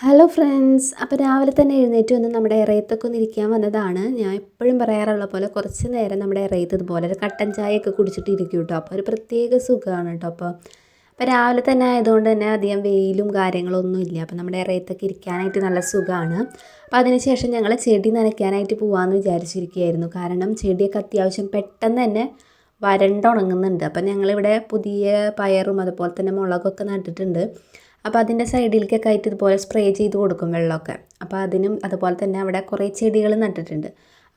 Hello friends അപ്പോൾ രാവിലെ തന്നെ എഴുന്നേറ്റ് വന്ന് നമ്മുടെ ഇറയത്തൊക്കെ ഇരിക്കാൻ വന്നതാണ്. ഞാൻ എപ്പോഴും പറയാറുള്ള പോലെ കുറച്ച് നേരം നമ്മുടെ ഇറയത്ത് ഇതുപോലെ ഒരു കട്ടൻ ചായയൊക്കെ കുടിച്ചിട്ട് ഇരിക്കും കേട്ടോ. അപ്പോൾ ഒരു പ്രത്യേക സുഖമാണ് കേട്ടോ. അപ്പോൾ അപ്പോൾ രാവിലെ തന്നെ ആയതുകൊണ്ട് തന്നെ അധികം വെയിലും കാര്യങ്ങളൊന്നും ഇല്ല. അപ്പോൾ നമ്മുടെ ഇറയത്തൊക്കെ ഇരിക്കാനായിട്ട് നല്ല സുഖമാണ് അപ്പോൾ അതിനുശേഷം ഞങ്ങൾ ചെടി നനയ്ക്കാനായിട്ട് പോകാമെന്ന് വിചാരിച്ചിരിക്കുകയായിരുന്നു. കാരണം ചെടിയൊക്കെ അത്യാവശ്യം പെട്ടെന്ന് തന്നെ വരണ്ടുണങ്ങുന്നുണ്ട്. അപ്പോൾ ഞങ്ങളിവിടെ പുതിയ പയറും അതുപോലെ തന്നെ മുളകൊക്കെ നട്ടിട്ടുണ്ട്. അപ്പോൾ അതിന്റെ സൈഡിലേക്കൊക്കെ ആയിട്ട് ഇതുപോലെ സ്പ്രേ ചെയ്ത് കൊടുക്കും വെള്ളമൊക്കെ. അപ്പോൾ അതിനും അതുപോലെ തന്നെ അവിടെ കുറേ ചെടികൾ നട്ടിട്ടുണ്ട്.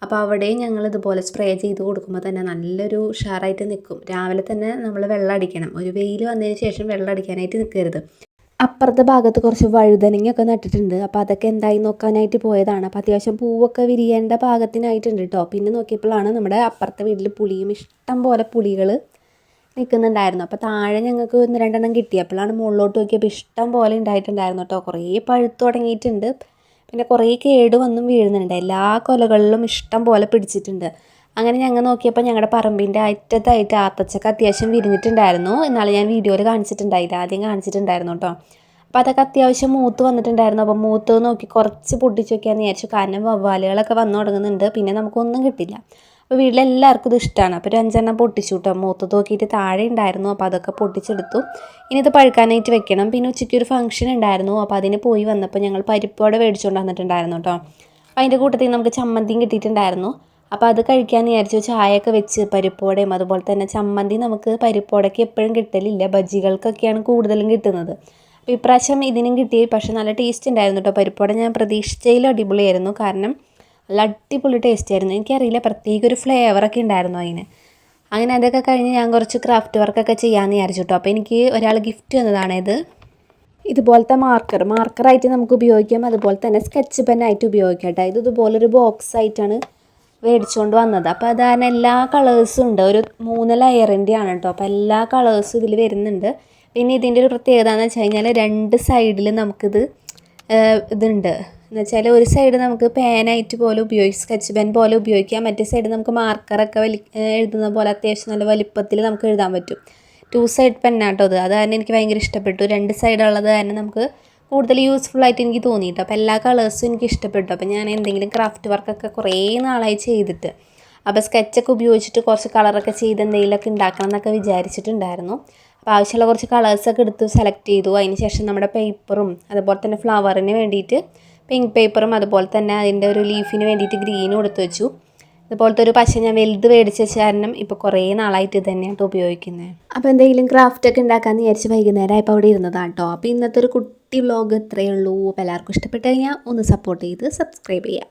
അപ്പോൾ അവിടെയും ഞങ്ങൾ ഇതുപോലെ സ്പ്രേ ചെയ്ത് കൊടുക്കുമ്പോൾ തന്നെ നല്ലൊരു ഉഷാറായിട്ട് നിൽക്കും. രാവിലെ തന്നെ നമ്മൾ വെള്ളം അടിക്കണം. ഒരു വെയിൽ വന്നതിന് ശേഷം വെള്ളം അടിക്കാനായിട്ട് നിൽക്കരുത്. അപ്പുറത്തെ ഭാഗത്ത് കുറച്ച് വഴുതനങ്ങയൊക്കെ നട്ടിട്ടുണ്ട്. അപ്പോൾ അതൊക്കെ എന്തായി നോക്കാനായിട്ട് പോയതാണ്. അപ്പോൾ അത്യാവശ്യം പൂവൊക്കെ വിരിയേണ്ട ഭാഗത്തിനായിട്ടുണ്ട് കേട്ടോ. പിന്നെ നോക്കിയപ്പോഴാണ് നമ്മുടെ അപ്പുറത്തെ വീട്ടിൽ പുളിയും ഇഷ്ടം പോലെ പുളികൾ നിൽക്കുന്നുണ്ടായിരുന്നു അപ്പോൾ താഴെ ഞങ്ങൾക്ക് ഒന്ന് രണ്ടെണ്ണം കിട്ടി. അപ്പോഴാണ് മുകളിലോട്ട് നോക്കിയപ്പോൾ ഇഷ്ടം പോലെ ഉണ്ടായിട്ടുണ്ടായിരുന്നു കേട്ടോ കുറേ പഴുത്ത് തുടങ്ങിയിട്ടുണ്ട്. പിന്നെ കുറേ കേട് വന്നും വീഴുന്നുണ്ട്. എല്ലാ കൊലകളിലും ഇഷ്ടം പോലെ പിടിച്ചിട്ടുണ്ട്. അങ്ങനെ ഞങ്ങൾ നോക്കിയപ്പോൾ ഞങ്ങളുടെ പറമ്പിന്റെ അറ്റത്തായിട്ട് ആത്തച്ചക്ക അത്യാവശ്യം വിരിഞ്ഞിട്ടുണ്ടായിരുന്നു. എന്നാലും ഞാൻ വീഡിയോയിൽ കാണിച്ചിട്ടുണ്ടായില്ല ആദ്യം കാണിച്ചിട്ടുണ്ടായിരുന്നു കേട്ടോ അപ്പോൾ അതൊക്കെ അത്യാവശ്യം മൂത്ത് വന്നിട്ടുണ്ടായിരുന്നു. അപ്പോൾ മൂത്ത് നോക്കി കുറച്ച് പൊട്ടിച്ച് വെക്കാമെന്ന് വിചാരിച്ചു. കാരണം വവ്വാലുകളൊക്കെ വന്നു തുടങ്ങുന്നുണ്ട്. പിന്നെ നമുക്കൊന്നും കിട്ടില്ല. അപ്പോൾ വീട്ടിലെല്ലാവർക്കും ഇത് ഇഷ്ടമാണ് അപ്പോൾ ഒരു അഞ്ചെണ്ണം പൊട്ടിച്ചു കേട്ടോ മൂത്ത് നോക്കിയിട്ട് താഴെ ഉണ്ടായിരുന്നു അപ്പോൾ അതൊക്കെ പൊട്ടിച്ചെടുത്തു. ഇനി ഇത് പഴുക്കാനായിട്ട് വെക്കണം. പിന്നെ ഉച്ചയ്ക്ക് ഒരു ഫംഗ്ഷൻ ഉണ്ടായിരുന്നു അപ്പോൾ അതിന് പോയി വന്നപ്പോൾ ഞങ്ങൾ പരിപ്പോടെ മേടിച്ചുകൊണ്ട് വന്നിട്ടുണ്ടായിരുന്നു കേട്ടോ അപ്പോൾ അതിന്റെ കൂട്ടത്തിൽ നമുക്ക് ചമ്മന്തിയും കിട്ടിയിട്ടുണ്ടായിരുന്നു. അപ്പോൾ അത് കഴിക്കാൻ വിചാരിച്ചു ചായയൊക്കെ വെച്ച് പരിപ്പോടയും അതുപോലെ തന്നെ ചമ്മന്തി നമുക്ക് പരിപ്പോടയ്ക്ക് എപ്പോഴും കിട്ടലില്ല. ബജ്ജികൾക്കൊക്കെയാണ് കൂടുതലും കിട്ടുന്നത്. അപ്പോൾ ഇപ്രാവശ്യം ഇതിനും കിട്ടി. പക്ഷേ നല്ല ടേസ്റ്റ് ഉണ്ടായിരുന്നു കേട്ടോ പരിപ്പോട ഞാൻ പ്രതീക്ഷിച്ചതിലും അടിപൊളിയായിരുന്നു. കാരണം നല്ല അടിപൊളി ടേസ്റ്റ് ആയിരുന്നു. എനിക്കറിയില്ല പ്രത്യേക ഒരു ഫ്ലേവറൊക്കെ ഉണ്ടായിരുന്നു അതിന്. അങ്ങനെ അതൊക്കെ കഴിഞ്ഞ് ഞാൻ കുറച്ച് ക്രാഫ്റ്റ് വർക്കൊക്കെ ചെയ്യാമെന്ന് വിചാരിച്ചു കേട്ടോ അപ്പോൾ എനിക്ക് ഒരാൾ ഗിഫ്റ്റ് തന്നതാണിത് ഇതുപോലത്തെ മാർക്കർ മാർക്കറായിട്ട് നമുക്ക് ഉപയോഗിക്കാം. അതുപോലെ തന്നെ സ്കെച്ച് പെന്നായിട്ട് ഉപയോഗിക്കാം കേട്ടോ. ഇത് ഇതുപോലൊരു ബോക്സ് ആയിട്ടാണ് മേടിച്ചുകൊണ്ട് വന്നത്. അപ്പോൾ അതാണ് എല്ലാ കളേഴ്സും ഉണ്ട്. ഒരു മൂന്ന് ലെയറിന്റെയാണ് കേട്ടോ. അപ്പോൾ എല്ലാ കളേഴ്സും ഇതിൽ വരുന്നുണ്ട്. പിന്നെ ഇതിന്റെ ഒരു പ്രത്യേകത എന്ന് വെച്ച് കഴിഞ്ഞാൽ രണ്ട് സൈഡിൽ നമുക്കിത് ഇതുണ്ട്. എന്ന് വെച്ചാൽ ഒരു സൈഡ് നമുക്ക് പേനായിട്ട് പോലെ ഉപയോഗിക്കാം സ്കെച്ച് പെൻ പോലെ ഉപയോഗിക്കാം. മറ്റേ സൈഡ് നമുക്ക് മാർക്കറൊക്കെ വലി എഴുതുന്ന പോലെ അത്യാവശ്യം നല്ല വലിപ്പത്തിൽ നമുക്ക് എഴുതാൻ പറ്റും. ടു സൈഡ് പെന്നാട്ടോ അത്. അത് തന്നെ എനിക്ക് ഭയങ്കര ഇഷ്ടപ്പെട്ടു. രണ്ട് സൈഡുള്ളത് തന്നെ നമുക്ക് കൂടുതൽ യൂസ്ഫുൾ ആയിട്ട് എനിക്ക് തോന്നിയിട്ട്. അപ്പോൾ എല്ലാ കളേഴ്സും എനിക്ക് ഇഷ്ടപ്പെട്ടു. അപ്പോൾ ഞാൻ എന്തെങ്കിലും ക്രാഫ്റ്റ് വർക്കൊക്കെ കുറേ നാളായി ചെയ്തിട്ട്. അപ്പോൾ സ്കെച്ചൊക്കെ ഉപയോഗിച്ചിട്ട് കുറച്ച് കളറൊക്കെ ചെയ്ത് എന്തെങ്കിലുമൊക്കെ ഉണ്ടാക്കണം എന്നൊക്കെ വിചാരിച്ചിട്ടുണ്ടായിരുന്നു. അപ്പോൾ ആവശ്യമുള്ള കുറച്ച് കളേഴ്സൊക്കെ എടുത്ത് സെലക്ട് ചെയ്തു. അതിന് ശേഷം നമ്മുടെ പേപ്പറും അതുപോലെ തന്നെ ഫ്ലവറിന് വേണ്ടിയിട്ട് പിങ്ക് പേപ്പറും അതുപോലെ തന്നെ അതിന്റെ ഒരു ലീഫിന് വേണ്ടിയിട്ട് ഗ്രീനും കൊടുത്ത് വെച്ചു. ഇതുപോലത്തെ ഒരു പശ ഞാൻ വലുത് മേടിച്ച കാരണം ഇപ്പോൾ കുറേ നാളായിട്ട് തന്നെയാണ് ഉപയോഗിക്കുന്നത് അപ്പോൾ എന്തെങ്കിലും ക്രാഫ്റ്റ് ഒക്കെ ഉണ്ടാക്കാമെന്ന് വിചാരിച്ച് വൈകുന്നേരം ആയപ്പോൾ അവിടെ ഇരുന്നതാണ് കേട്ടോ അപ്പോൾ ഇന്നത്തെ ഒരു കുട്ടി വ്ലോഗ് ഇത്രയേ ഉള്ളൂ. അപ്പോൾ എല്ലാവർക്കും ഇഷ്ടപ്പെട്ട് കഴിഞ്ഞാൽ ഒന്ന് സപ്പോർട്ട് ചെയ്ത് സബ്സ്ക്രൈബ് ചെയ്യാം.